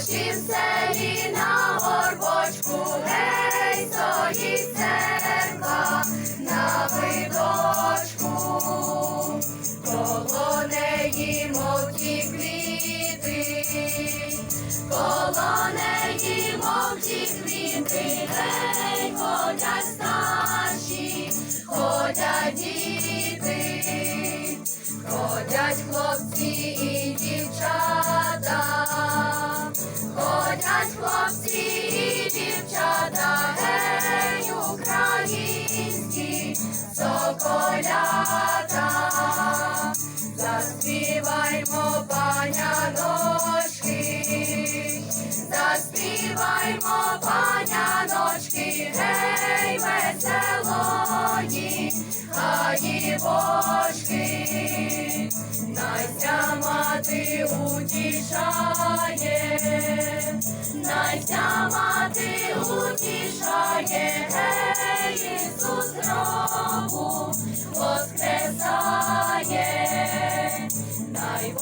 нашім селі на горбочку, гей, стоїть церква на видочку, коло неї мов ті квіти, коло неї мов ті квіти, гей, ходять старші, ходять діти. Ходять хлопці і дівчата, ходять хлопці і дівчата, гей, українські соколята, заспіваймо паняночки, заспіваймо паняночки, гей, веселої, хаї бочки. Настя мати утішає, утішає, Ісус гробу, воскресає, най